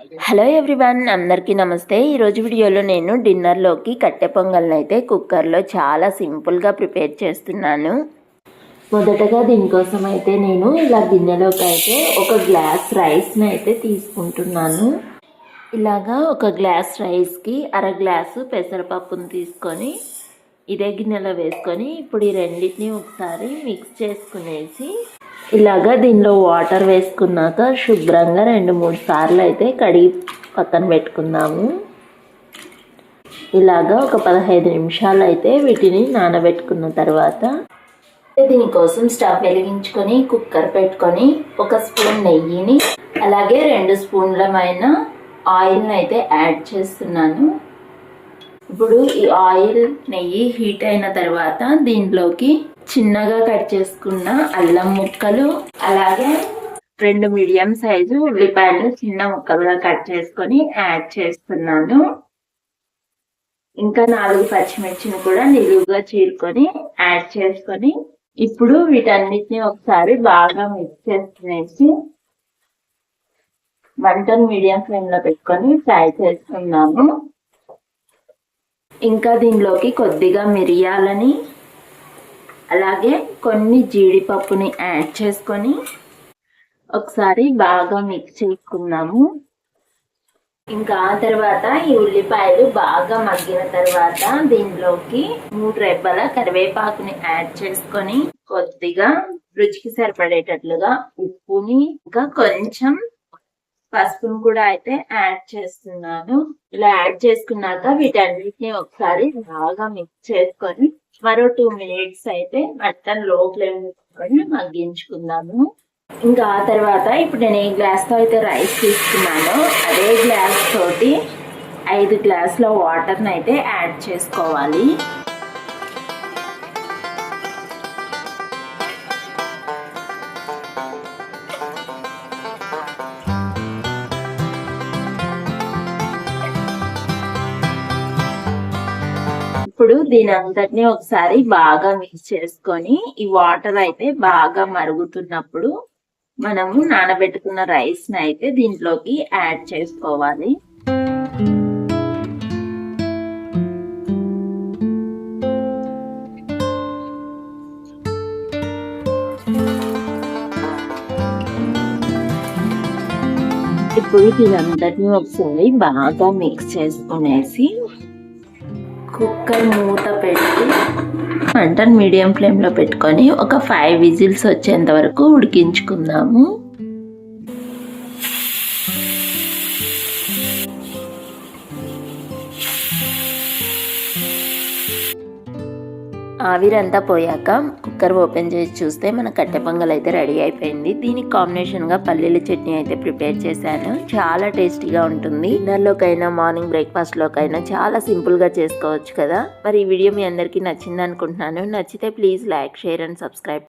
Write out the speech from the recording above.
Hello everyone అందరికీ నమస్తే. ఈరోజు వీడియోలో నేను డిన్నర్లోకి కట్టె పొంగల్ని అయితే కుక్కర్లో చాలా సింపుల్గా ప్రిపేర్ చేస్తున్నాను. మొదటగా దీనికోసం అయితే నేను ఇలా గిన్నెలోకి అయితే ఒక గ్లాస్ రైస్ని అయితే తీసుకుంటున్నాను. ఇలాగా ఒక గ్లాస్ రైస్కి అర గ్లాసు పెసరపప్పును తీసుకొని ఇదే గిన్నెలో వేసుకొని ఇప్పుడు ఈ రెండింటిని ఒకసారి మిక్స్ చేసుకునేసి ఇలాగా దీనిలో వాటర్ వేసుకున్నాక శుభ్రంగా రెండు మూడు సార్లు అయితే కడిగి పక్కన పెట్టుకుందాము. ఇలాగా ఒక పదహైదు నిమిషాలు అయితే వీటిని నానబెట్టుకున్న తర్వాత దీనికోసం స్టవ్ వెలిగించుకొని కుక్కర్ పెట్టుకొని ఒక స్పూన్ నెయ్యిని అలాగే రెండు స్పూన్లమైన ఆయిల్ని అయితే యాడ్ చేస్తున్నాను. ఇప్పుడు ఈ ఆయిల్ నెయ్యి హీట్ అయిన తర్వాత దీంట్లోకి చిన్నగా కట్ చేసుకున్న అల్లం ముక్కలు అలాగే రెండు మీడియం సైజు ఉల్లిపాయలు చిన్న ముక్కలుగా కట్ చేసుకొని యాడ్ చేస్తున్నాను. ఇంకా నాలుగు పచ్చిమిర్చిని కూడా నిలువుగా చీరుకొని యాడ్ చేసుకొని ఇప్పుడు వీటన్నిటిని ఒకసారి బాగా మిక్స్ చేసుకునేసి మంటను మీడియం ఫ్లేమ్లో పెట్టుకొని ఫ్రై చేసుకున్నాము ఇంకా దీనిలోకి కొద్దిగా మిరియాలని అలాగే కొన్ని జీడిపప్పుని యాడ్ చేసుకొని ఒకసారి బాగా మిక్స్ చేసుకున్నాము ఇంకా ఆ తర్వాత ఈ ఉల్లిపాయలు బాగా మగ్గిన తర్వాత దీనిలోకి మూడు రెబ్బల కరివేపాకుని యాడ్ చేసుకొని కొద్దిగా రుచికి సరిపడేటట్లుగా ఉప్పుని ఇంకా కొంచెం పసుపును కూడా అయితే యాడ్ చేస్తున్నాను. ఇలా యాడ్ చేసుకున్నాక వీటన్నిటిని ఒకసారి బాగా మిక్స్ చేసుకొని మరో టూ మినిట్స్ అయితే మటన్లో ఫ్లేమ్ పెట్టుకొని మగ్గించుకుందాము. ఇంకా ఆ తర్వాత ఇప్పుడు నేను ఏ గ్లాస్తో అయితే రైస్ తీసుకున్నానో. అదే గ్లాస్ తోటి ఐదు గ్లాసుల వాటర్ని అయితే యాడ్ చేసుకోవాలి. ఇప్పుడు దీని అంతటిని ఒకసారి బాగా మిక్స్ చేసుకొని ఈ వాటర్ అయితే బాగా మరుగుతున్నప్పుడు మనము నానబెట్టుకున్న రైస్ని అయితే దీంట్లోకి యాడ్ చేసుకోవాలి. ఇప్పుడు దీనంతటిని ఒకసారి బాగా మిక్స్ చేసుకునేసి కుక్కర్ మూత పెట్టి మంటను మీడియం ఫ్లేమ్లో పెట్టుకొని ఒక ఫైవ్ విజిల్స్ వచ్చేంత వరకు ఉడికించుకుందాము. ఆవిరంతా పోయాక కుక్కర్ ఓపెన్ చేసి చూస్తే మన కట్టె పొంగల్ అయితే రెడీ అయిపోయింది. దీనికి కాంబినేషన్గా పల్లీల చట్నీ అయితే ప్రిపేర్ చేశాను. చాలా టేస్టీగా ఉంటుంది. డిన్నర్లోకైనా మార్నింగ్ బ్రేక్ఫాస్ట్లోకైనా చాలా సింపుల్గా చేసుకోవచ్చు కదా. మరి ఈ వీడియో మీ అందరికీ నచ్చింది అనుకుంటున్నాను నచ్చితే please like share and subscribe